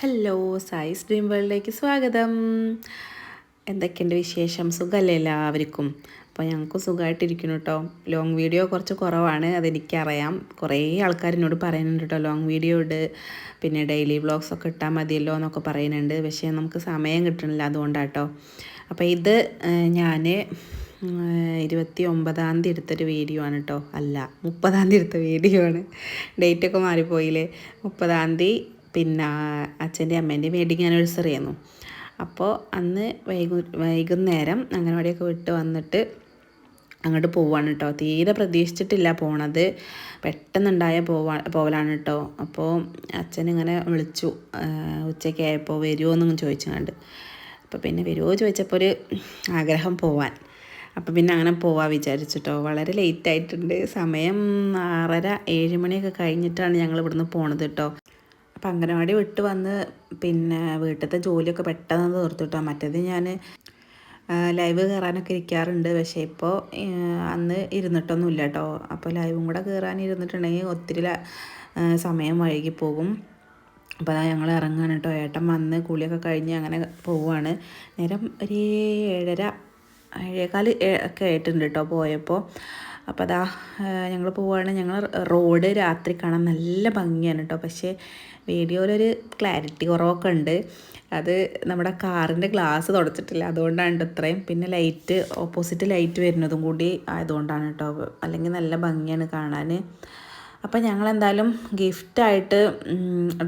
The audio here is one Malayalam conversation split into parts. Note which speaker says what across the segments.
Speaker 1: ഹലോ സായിസ് ഡ്രീം വേൾഡിലേക്ക് സ്വാഗതം. എന്തൊക്കെയുണ്ട് വിശേഷം? സുഖമല്ലേ എല്ലാവർക്കും? അപ്പോൾ ഞങ്ങൾക്ക് സുഖമായിട്ടിരിക്കുന്നു കേട്ടോ ലോങ് വീഡിയോ കുറച്ച് കുറവാണ് അതെനിക്കറിയാം. കുറേ ആൾക്കാർ എന്നോട് പറയുന്നുണ്ട് കേട്ടോ ലോങ് വീഡിയോ ഇട്. പിന്നെ ഡെയിലി വ്ളോഗ്സ് ഒക്കെ ഇട്ടാൽ മതിയല്ലോ എന്നൊക്കെ പറയുന്നുണ്ട്. പക്ഷേ നമുക്ക് സമയം കിട്ടണില്ല അതുകൊണ്ടാട്ടോ. അപ്പോൾ ഇത് ഞാൻ ഇരുപത്തി ഒമ്പതാം തീയതി എടുത്തൊരു വീഡിയോ ആണ് കേട്ടോ അല്ല മുപ്പതാം തീയതി എടുത്ത വീഡിയോ ആണ്. ഡേറ്റൊക്കെ മാറിപ്പോയില്ലേ? മുപ്പതാം തീയതി പിന്നെ അച്ഛന്റെ അമ്മേന്റെ വെഡിങ് ആനിവേഴ്സറി ആയിരുന്നു. അപ്പോൾ അന്ന് വൈകു വൈകുന്നേരം അംഗനവാടിയൊക്കെ വിട്ട് വന്നിട്ട് അങ്ങോട്ട് പോവാണ് കേട്ടോ തീരെ പ്രതീക്ഷിച്ചിട്ടില്ല പോണത്. പെട്ടെന്നുണ്ടായ പോവാ പോവലാണ് കേട്ടോ അപ്പോൾ അച്ഛൻ ഇങ്ങനെ വിളിച്ചു ഉച്ചയ്ക്ക് ആയപ്പോൾ വരുമോ എന്നൊന്നും ചോദിച്ചുകൊണ്ട് അപ്പോൾ പിന്നെ വരുമോ ചോദിച്ചപ്പോൾ ഒരു ആഗ്രഹം പോവാൻ. അപ്പോൾ പിന്നെ അങ്ങനെ പോവാൻ വിചാരിച്ചിട്ടോ വളരെ ലേറ്റ് ആയിട്ടുണ്ട്. സമയം ആറര ഏഴ് മണിയൊക്കെ കഴിഞ്ഞിട്ടാണ് ഞങ്ങൾ ഇവിടുന്ന് പോണത് കേട്ടോ അപ്പം അംഗനവാടി വിട്ട് വന്ന് പിന്നെ വീട്ടിലത്തെ ജോലിയൊക്കെ പെട്ടെന്ന് തീർത്തിട്ടോ. മറ്റേത് ഞാൻ ലൈവ് കയറാനൊക്കെ ഇരിക്കാറുണ്ട്. പക്ഷേ ഇപ്പോൾ അന്ന് ഇരുന്നിട്ടൊന്നുമില്ല കേട്ടോ അപ്പോൾ ലൈവും കൂടെ കയറാൻ ഇരുന്നിട്ടുണ്ടെങ്കിൽ ഒത്തിരി സമയം വൈകി പോകും. അപ്പോൾ അതാ ഞങ്ങൾ ഇറങ്ങാണ് കേട്ടോ. ഏട്ടൻ വന്ന് കുളിയൊക്കെ കഴിഞ്ഞ് അങ്ങനെ പോവുകയാണ് നേരം ഒരു ഏഴര ഏഴേകാൽ ഒക്കെ ആയിട്ടുണ്ട് കേട്ടോ പോയപ്പോൾ അപ്പോൾ അതാ ഞങ്ങൾ പോവുകയാണ് ഞങ്ങൾ റോഡ് രാത്രി കാണാൻ നല്ല ഭംഗിയാണ് കേട്ടോ പക്ഷേ വീഡിയോയിലൊരു ക്ലാരിറ്റി കുറവൊക്കെ ഉണ്ട് അത് നമ്മുടെ കാറിന്റെ ഗ്ലാസ് തുടച്ചിട്ടില്ല. അതുകൊണ്ടാണ് ഇത്രയും. പിന്നെ ലൈറ്റ് ഓപ്പോസിറ്റ് ലൈറ്റ് വരുന്നതും കൂടി ആയതുകൊണ്ടാണ് കേട്ടോ അല്ലെങ്കിൽ നല്ല ഭംഗിയാണ് കാണാൻ അപ്പം ഞങ്ങൾ എന്തായാലും ഗിഫ്റ്റായിട്ട്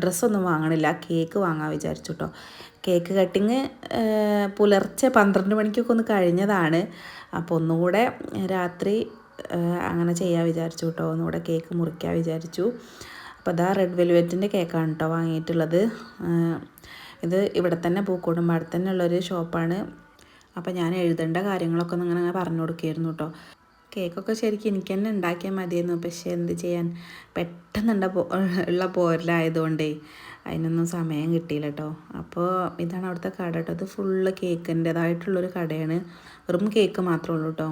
Speaker 1: ഡ്രസ്സൊന്നും വാങ്ങണില്ല. കേക്ക് വാങ്ങാൻ വിചാരിച്ചു കേട്ടോ കേക്ക് കട്ടിങ് പുലർച്ചെ പന്ത്രണ്ട് മണിക്കൊക്കെ ഒന്ന് കഴിഞ്ഞതാണ്. അപ്പോൾ ഒന്നുകൂടെ രാത്രി അങ്ങനെ ചെയ്യാൻ വിചാരിച്ചു കേട്ടോ ഒന്നുകൂടെ കേക്ക് മുറിക്കാൻ വിചാരിച്ചു. അപ്പോൾ അതാ റെഡ് വെൽവെറ്റിന്റെ കേക്കാണ് കേട്ടോ വാങ്ങിയിട്ടുള്ളത്. ഇത് ഇവിടെ തന്നെ പൂക്കോടുമ്പാട് തന്നെ ഉള്ളൊരു ഷോപ്പാണ്. അപ്പോൾ ഞാൻ എഴുതേണ്ട കാര്യങ്ങളൊക്കെ ഒന്ന് അങ്ങനെ പറഞ്ഞു കൊടുക്കുകയായിരുന്നു കേട്ടോ കേക്കൊക്കെ ശരിക്കും എനിക്ക് തന്നെ ഉണ്ടാക്കിയാൽ മതിയായിരുന്നു. പക്ഷേ എന്ത് ചെയ്യാൻ? പെട്ടെന്നുണ്ട ഉള്ള പോരലായതുകൊണ്ടേ അതിനൊന്നും സമയം കിട്ടിയില്ല കേട്ടോ അപ്പോൾ ഇതാണ് അവിടുത്തെ കട കേട്ടോ ഇത് ഫുള്ള് കേക്കിന്റെതായിട്ടുള്ളൊരു കടയാണ്. വെറും കേക്ക് മാത്രമേ ഉള്ളൂ കേട്ടോ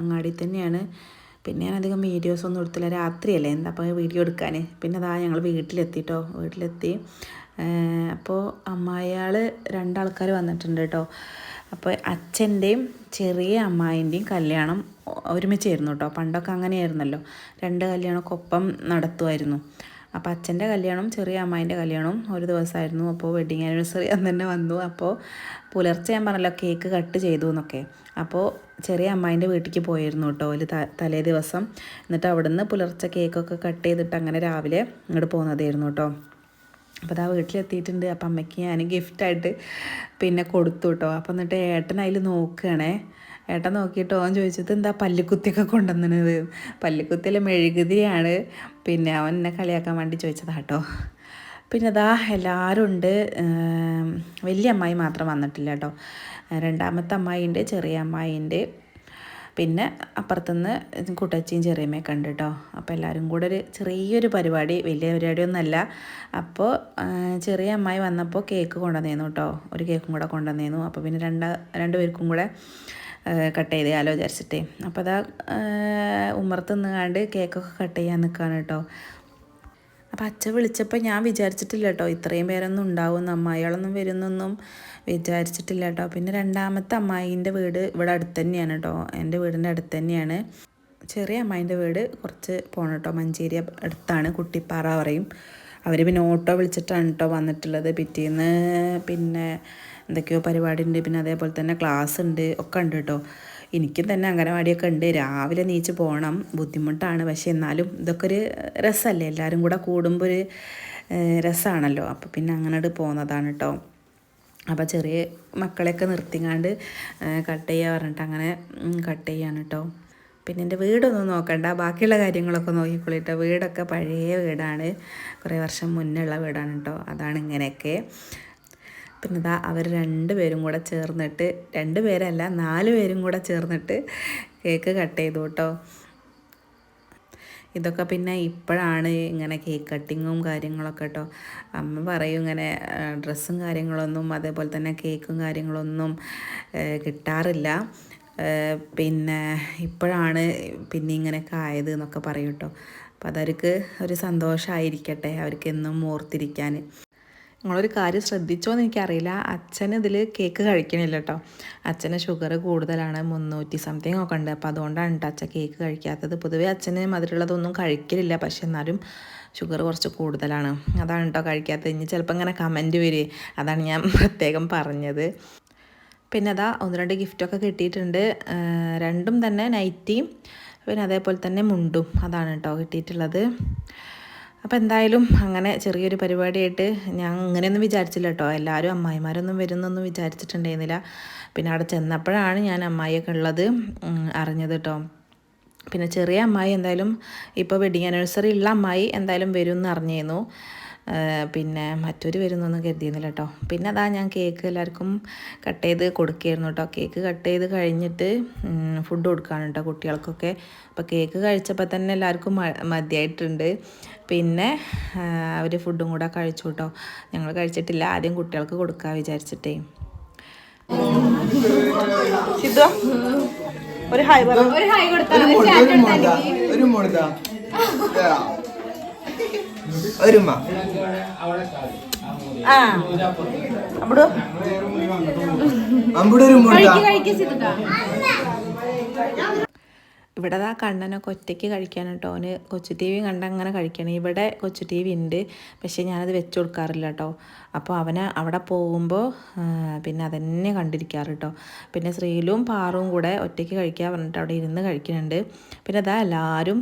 Speaker 1: അങ്ങാടി തന്നെയാണ്. പിന്നെ ഞാൻ അധികം വീഡിയോസ് ഒന്നും എടുത്തില്ല. രാത്രിയല്ലേ? എന്താ അപ്പോൾ വീഡിയോ എടുക്കാൻ പിന്നെ അതാ ഞങ്ങൾ വീട്ടിലെത്തി കേട്ടോ വീട്ടിലെത്തി. അപ്പോൾ അമ്മായിയാൾ രണ്ടാൾക്കാർ വന്നിട്ടുണ്ട് കേട്ടോ അപ്പോൾ അച്ഛന്റെയും ചെറിയ അമ്മായിന്റെയും കല്യാണം ഒരുമിച്ചായിരുന്നു കേട്ടോ പണ്ടൊക്കെ അങ്ങനെയായിരുന്നല്ലോ. രണ്ട് കല്യാണമൊക്കെ ഒപ്പം നടത്തുമായിരുന്നു അപ്പോൾ അച്ഛന്റെ കല്യാണം ചെറിയ അമ്മായിന്റെ കല്യാണം ഒരു ദിവസമായിരുന്നു. അപ്പോൾ വെഡിങ് ആനിവേഴ്സറി അന്ന് തന്നെ വന്നു. അപ്പോൾ പുലർച്ചെ ഞാൻ പറഞ്ഞല്ലോ കേക്ക് കട്ട് ചെയ്തു എന്നൊക്കെ. അപ്പോൾ ചെറിയ അമ്മായിന്റെ വീട്ടിലേക്ക് പോയിരുന്നു കേട്ടോ. ഒരു തലേ ദിവസം. എന്നിട്ട് അവിടുന്ന് പുലർച്ചെ കേക്കൊക്കെ കട്ട് ചെയ്തിട്ട് അങ്ങനെ രാവിലെ ഇങ്ങോട്ട് പോകുന്നതായിരുന്നു കേട്ടോ. അപ്പോൾ അതാ വീട്ടിലെത്തിയിട്ടുണ്ട്. അപ്പം അമ്മയ്ക്ക് ഞാൻ ഗിഫ്റ്റായിട്ട് പിന്നെ കൊടുത്തു കേട്ടോ. അപ്പം എന്നിട്ട് ഏട്ടൻ അതിൽ നോക്കുകയാണേ ഏട്ടൻ നോക്കിയിട്ട് ഓൻ ചോദിച്ചത് എന്താ പല്ലിക്കുത്തിയൊക്കെ കൊണ്ടുവന്നത് പല്ലിക്കുത്തിയിലെ മെഴുകുതിരിയാണ്. പിന്നെ അവൻ എന്നെ കളിയാക്കാൻ വേണ്ടി ചോദിച്ചതാ കേട്ടോ പിന്നെ അതാ എല്ലാവരും ഉണ്ട്. വലിയ അമ്മായി മാത്രം വന്നിട്ടില്ല കേട്ടോ. രണ്ടാമത്തെ അമ്മായിന്റെ ചെറിയ അമ്മായിന്റെ പിന്നെ അപ്പുറത്തുനിന്ന് കുട്ടച്ചിയും ചെറിയമ്മയൊക്കെ ഉണ്ട് കേട്ടോ. അപ്പോൾ എല്ലാവരും കൂടെ ഒരു ചെറിയൊരു പരിപാടി വലിയ പരിപാടിയൊന്നുമല്ല. അപ്പോൾ ചെറിയ അമ്മായി വന്നപ്പോൾ കേക്ക് കൊണ്ടുവന്നേന്നു കേട്ടോ. ഒരു കേക്കും കൂടെ കൊണ്ടുവന്നേന്നു അപ്പോൾ പിന്നെ രണ്ട് രണ്ടുപേർക്കും കൂടെ കട്ട് ചെയ്ത് ആലോ വിചാരിച്ചിട്ട്. അപ്പോൾ അതാ ഉമ്മർത്ത് നിന്നുകാണ്ട് കേക്കൊക്കെ കട്ട് ചെയ്യാൻ നിൽക്കുകയാണ് കേട്ടോ. അപ്പോൾ അച്ഛൻ വിളിച്ചപ്പോൾ ഞാൻ വിചാരിച്ചിട്ടില്ല കേട്ടോ ഇത്രയും പേരൊന്നും ഉണ്ടാവും അമ്മായികളൊന്നും വരുന്നൊന്നും വിചാരിച്ചിട്ടില്ല കേട്ടോ. പിന്നെ രണ്ടാമത്തെ അമ്മായിന്റെ വീട് ഇവിടെ അടുത്ത് തന്നെയാണ് കേട്ടോ എന്റെ വീടിന്റെ അടുത്ത് തന്നെയാണ് ചെറിയ അമ്മായിന്റെ വീട് കുറച്ച് പോകണം കേട്ടോ മഞ്ചേരി അടുത്താണ് കുട്ടിപ്പാറ പറയും. അവർ പിന്നെ ഓട്ടോ വിളിച്ചിട്ടാണ് കേട്ടോ വന്നിട്ടുള്ളത്. പിറ്റേന്ന് പിന്നെ എന്തൊക്കെയോ പരിപാടി ഉണ്ട് പിന്നെ അതേപോലെ തന്നെ ക്ലാസ് ഉണ്ട് ഒക്കെ ഉണ്ട് കേട്ടോ എനിക്കും തന്നെ അംഗനവാടിയൊക്കെ ഉണ്ട്. രാവിലെ നീച്ച് പോകണം ബുദ്ധിമുട്ടാണ്. പക്ഷേ എന്നാലും ഇതൊക്കെ ഒരു രസമല്ലേ എല്ലാവരും കൂടെ കൂടുമ്പോൾ ഒരു രസമാണല്ലോ അപ്പോൾ പിന്നെ അങ്ങനെ പോകുന്നതാണ് കേട്ടോ അപ്പോൾ ചെറിയ മക്കളെയൊക്കെ നിർത്തിങ്ങാണ്ട് കട്ട് ചെയ്യുക പറഞ്ഞിട്ട് അങ്ങനെ കട്ട് ചെയ്യാണ് കേട്ടോ പിന്നെ എന്റെ വീടൊന്നും നോക്കണ്ട. ബാക്കിയുള്ള കാര്യങ്ങളൊക്കെ നോക്കിക്കൊള്ളിട്ടോ. വീടൊക്കെ പഴയ വീടാണ്. കുറേ വർഷം മുന്നേ ഉള്ള വീടാണ് കേട്ടോ അതാണ് ഇങ്ങനെയൊക്കെ. പിന്നെ ഇതാ അവർ രണ്ട് പേരും കൂടെ ചേർന്നിട്ട് രണ്ട് പേരല്ല നാല് പേരും കൂടെ ചേർന്നിട്ട് കേക്ക് കട്ട് ചെയ്തു കേട്ടോ ഇതൊക്കെ പിന്നെ ഇപ്പോഴാണ് ഇങ്ങനെ കേക്ക് കട്ടിങ്ങും കാര്യങ്ങളൊക്കെ കേട്ടോ അമ്മ പറയും ഇങ്ങനെ ഡ്രസ്സും കാര്യങ്ങളൊന്നും അതേപോലെ തന്നെ കേക്കും കാര്യങ്ങളൊന്നും കിട്ടാറില്ല. പിന്നെ ഇപ്പോഴാണ് പിന്നെ ഇങ്ങനെയൊക്കെ ആയത് എന്നൊക്കെ പറയും കേട്ടോ. അപ്പോൾ അതവർക്ക് ഒരു സന്തോഷമായിരിക്കട്ടെ അവർക്ക് എന്നും ഓർത്തിരിക്കാൻ. നിങ്ങളൊരു കാര്യം ശ്രദ്ധിച്ചോ എന്ന് എനിക്കറിയില്ല. അച്ഛൻ ഇതിൽ കേക്ക് കഴിക്കണില്ല കേട്ടോ. അച്ഛന് ഷുഗർ കൂടുതലാണ് മുന്നൂറ്റി സംതിങ് ഒക്കെ ഉണ്ട്. അപ്പോൾ അതുകൊണ്ടാണ് കേട്ടോ അച്ഛൻ കേക്ക് കഴിക്കാത്തത്. പൊതുവേ അച്ഛന് മധുരമുള്ളതൊന്നും കഴിക്കലില്ല. പക്ഷെ എന്നാലും ഷുഗർ കുറച്ച് കൂടുതലാണ്. അതാണ് കേട്ടോ കഴിക്കാത്തത്. ഇനി ചിലപ്പോൾ ഇങ്ങനെ കമന്റ് വരിക അതാണ് ഞാൻ പ്രത്യേകം പറഞ്ഞത്. പിന്നെ അതാ ഒന്ന് രണ്ട് ഗിഫ്റ്റൊക്കെ കിട്ടിയിട്ടുണ്ട്. രണ്ടും തന്നെ നൈറ്റിയും പിന്നെ അതേപോലെ തന്നെ മുണ്ടും അതാണ് കേട്ടോ കിട്ടിയിട്ടുള്ളത്. അപ്പോൾ എന്തായാലും അങ്ങനെ ചെറിയൊരു പരിപാടിയായിട്ട് ഞാൻ അങ്ങനെയൊന്നും വിചാരിച്ചില്ല കേട്ടോ. എല്ലാവരും അമ്മായിമാരൊന്നും വരുന്നൊന്നും വിചാരിച്ചിട്ടുണ്ടായിരുന്നില്ല. പിന്നെ അവിടെ ചെന്നപ്പോഴാണ് ഞാൻ അമ്മായിയൊക്കെ ഉള്ളത് അറിഞ്ഞത് കേട്ടോ. പിന്നെ ചെറിയ അമ്മായി എന്തായാലും ഇപ്പോൾ വെഡിങ് ആനിവേഴ്സറി ഉള്ള അമ്മായി എന്തായാലും വരും എന്ന് അറിഞ്ഞിരുന്നു. പിന്നെ മറ്റൊരു വരുന്നൊന്നും കരുതിയിരുന്നില്ല കേട്ടോ പിന്നെ അതാ ഞാൻ കേക്ക് എല്ലാവർക്കും കട്ട് ചെയ്ത് കൊടുക്കുകയായിരുന്നു കേട്ടോ കേക്ക് കട്ട് ചെയ്ത് കഴിഞ്ഞിട്ട് ഫുഡ് കൊടുക്കുകയാണ് കേട്ടോ കുട്ടികൾക്കൊക്കെ. അപ്പോൾ കേക്ക് കഴിച്ചപ്പോൾ തന്നെ എല്ലാവർക്കും മ- മതിയായിട്ടുണ്ട്. പിന്നെ അവർ ഫുഡും കൂടെ കഴിച്ചു കേട്ടോ ഞങ്ങൾ കഴിച്ചിട്ടില്ല. ആദ്യം കുട്ടികൾക്ക് കൊടുക്കാൻ വിചാരിച്ചിട്ടേ. ഒരു ഹൈ പറ.
Speaker 2: ഒരു ഹായ് കൊടുത്താൽ
Speaker 3: ഒരു മുട ഒരു മുട ഒരു മുട ഒരു ഉമ്മ
Speaker 1: ആ അവിടു
Speaker 3: ഒരു
Speaker 1: ഇവിടെ ആ കണ്ണനൊക്കെ ഒറ്റയ്ക്ക് കഴിക്കാൻ കേട്ടോ. അവന് കൊച്ചു ടി വി കണ്ട അങ്ങനെ കഴിക്കണം. ഇവിടെ കൊച്ചു ടി വി ഉണ്ട് പക്ഷേ ഞാനത് വെച്ച് കൊടുക്കാറില്ല കേട്ടോ. അപ്പോൾ അവന് അവിടെ പോകുമ്പോൾ പിന്നെ അതന്നെ കണ്ടിരിക്കാറ് കേട്ടോ. പിന്നെ ശ്രീലും പാറും കൂടെ ഒറ്റയ്ക്ക് കഴിക്കാൻ പറഞ്ഞിട്ട് അവിടെ ഇരുന്ന് കഴിക്കുന്നുണ്ട് പിന്നെ അതാ എല്ലാവരും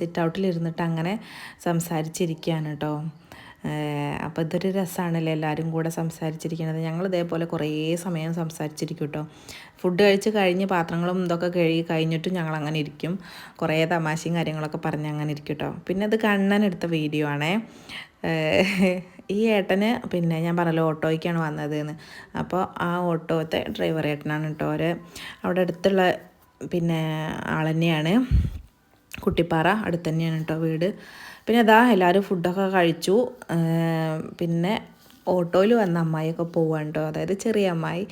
Speaker 1: സിറ്റ് ഔട്ടിൽ ഇരുന്നിട്ട് അങ്ങനെ സംസാരിച്ചിരിക്കുകയാണ് കേട്ടോ. അപ്പോൾ ഇതൊരു രസമാണല്ലോ എല്ലാവരും കൂടെ സംസാരിച്ചിരിക്കുന്നത് ഞങ്ങൾ ഇതേപോലെ കുറേ സമയം സംസാരിച്ചിരിക്കും കേട്ടോ ഫുഡ് കഴിച്ച് കഴിഞ്ഞ് പാത്രങ്ങളും ഇതൊക്കെ കഴുകി കഴിഞ്ഞിട്ടും ഞങ്ങൾ അങ്ങനെ ഇരിക്കും. കുറേ തമാശയും കാര്യങ്ങളൊക്കെ പറഞ്ഞ് അങ്ങനെ ഇരിക്കും കേട്ടോ പിന്നെ ഇത് കണ്ണൻ എടുത്ത വീഡിയോ ആണേ. ഈ ഏട്ടന് പിന്നെ ഞാൻ പറഞ്ഞല്ലോ ഓട്ടോയ്ക്കാണ് വന്നത് എന്ന് അപ്പോൾ ആ ഓട്ടോത്തെ ഡ്രൈവർ ഏട്ടനാണ് കേട്ടോ അവർ അവിടെ അടുത്തുള്ള പിന്നെ ആൾ തന്നെയാണ്. കുട്ടിപ്പാറ അടുത്ത് തന്നെയാണ് കേട്ടോ വീട്. പിന്നെ അതാ എല്ലാവരും ഫുഡൊക്കെ കഴിച്ചു. പിന്നെ ഓട്ടോയിൽ വന്ന അമ്മായിയൊക്കെ പോവാണ് കേട്ടോ അതായത് ചെറിയ അമ്മായി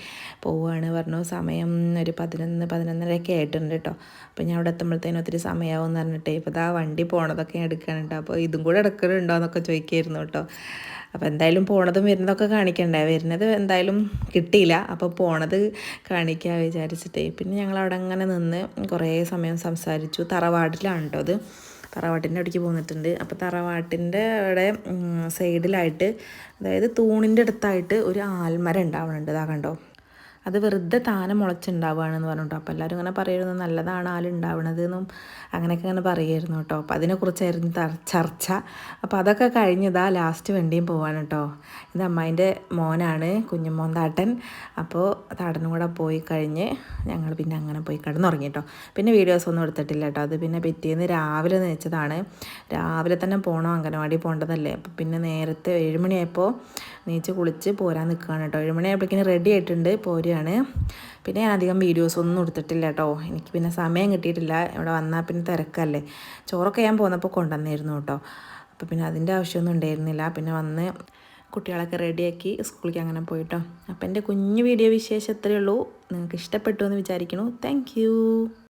Speaker 1: പോവുകയാണ് പറഞ്ഞു സമയം ഒരു പതിനൊന്ന് പതിനൊന്നരയൊക്കെ ആയിട്ടുണ്ട് കേട്ടോ അപ്പോൾ ഞാൻ അവിടെ എത്തുമ്പോഴത്തേനും ഒത്തിരി സമയമാവും എന്ന് പറഞ്ഞിട്ട് ഇപ്പോൾ ഇതാ വണ്ടി പോണതൊക്കെ ഞാൻ കേട്ടോ അപ്പോൾ ഇതും കൂടെ എടുക്കലുണ്ടോ എന്നൊക്കെ ചോദിക്കായിരുന്നു കേട്ടോ അപ്പോൾ എന്തായാലും പോണതും വരുന്നതൊക്കെ കാണിക്കണ്ടേ? വരുന്നത് എന്തായാലും കിട്ടിയില്ല. അപ്പോൾ പോണത് കാണിക്കുക വിചാരിച്ചിട്ടേ. പിന്നെ ഞങ്ങൾ അവിടെ അങ്ങനെ നിന്ന് കുറേ സമയം സംസാരിച്ചു. തറവാട്ടിലാണ് കേട്ടോ അത്. തറവാട്ടിന്റെ അവിടേക്ക് പോന്നിട്ടുണ്ട്. അപ്പോൾ തറവാട്ടിന്റെ അവിടെ സൈഡിലായിട്ട് അതായത് തൂണിന്റെ അടുത്തായിട്ട് ഒരു ആൽമരം ഉണ്ടാവുന്നുണ്ട് ഇതാ കണ്ടോ? അത് വെറുതെ താനെ മുളച്ചുണ്ടാവുകയാണെന്ന് കേട്ടോ അപ്പോൾ എല്ലാവരും ഇങ്ങനെ പറയുന്നത് നല്ലതാണ് ആളുണ്ടാവണത് എന്നും അങ്ങനെയൊക്കെ ഇങ്ങനെ പറയുമായിരുന്നു കേട്ടോ. അപ്പോൾ അതിനെക്കുറിച്ചായിരുന്നു ചർച്ച. അപ്പോൾ അതൊക്കെ കഴിഞ്ഞതാ ലാസ്റ്റ് വണ്ടിയും പോവാണ് കേട്ടോ. ഇത് അമ്മായിന്റെ മോനാണ് കുഞ്ഞുമോൻ താട്ടൻ. അപ്പോൾ താട്ടനും കൂടെ പോയി കഴിഞ്ഞ് ഞങ്ങൾ പിന്നെ അങ്ങനെ പോയി കിടന്നുറങ്ങി കേട്ടോ. പിന്നെ വീഡിയോസ് ഒന്നും എടുത്തിട്ടില്ല കേട്ടോ. അത് പിന്നെ പിറ്റേന്ന് രാവിലെ നീച്ചതാണ്. രാവിലെ തന്നെ പോകണം അംഗനവാടി പോകേണ്ടതല്ലേ. അപ്പോൾ പിന്നെ നേരത്തെ ഏഴുമണിയായപ്പോൾ നീച്ച് കുളിച്ച് പോരാൻ നിൽക്കുകയാണ് കേട്ടോ. ഏഴുമണിയായപ്പോഴേക്കിനും റെഡി ആയിട്ടുണ്ട് പോരുകയാണ്. പിന്നെ ഞാൻ അധികം വീഡിയോസ് ഒന്നും എടുത്തിട്ടില്ല കേട്ടോ എനിക്ക് പിന്നെ സമയം കിട്ടിയിട്ടില്ല. ഇവിടെ വന്നാൽ പിന്നെ തിരക്കല്ലേ. ചോറൊക്കെ ഞാൻ പോന്നപ്പോൾ കൊണ്ടുവന്നായിരുന്നു കേട്ടോ അപ്പോൾ പിന്നെ അതിന്റെ ആവശ്യമൊന്നും ഉണ്ടായിരുന്നില്ല. പിന്നെ വന്ന് കുട്ടികളൊക്കെ റെഡിയാക്കി സ്കൂളിലേക്ക് അങ്ങനെ പോയിട്ടോ. അപ്പോൾ എന്റെ കുഞ്ഞു വീഡിയോ വിശേഷം ഇത്രയേ ഉള്ളൂ. നിങ്ങൾക്ക് ഇഷ്ടപ്പെട്ടു എന്ന് വിചാരിക്കുന്നു. താങ്ക്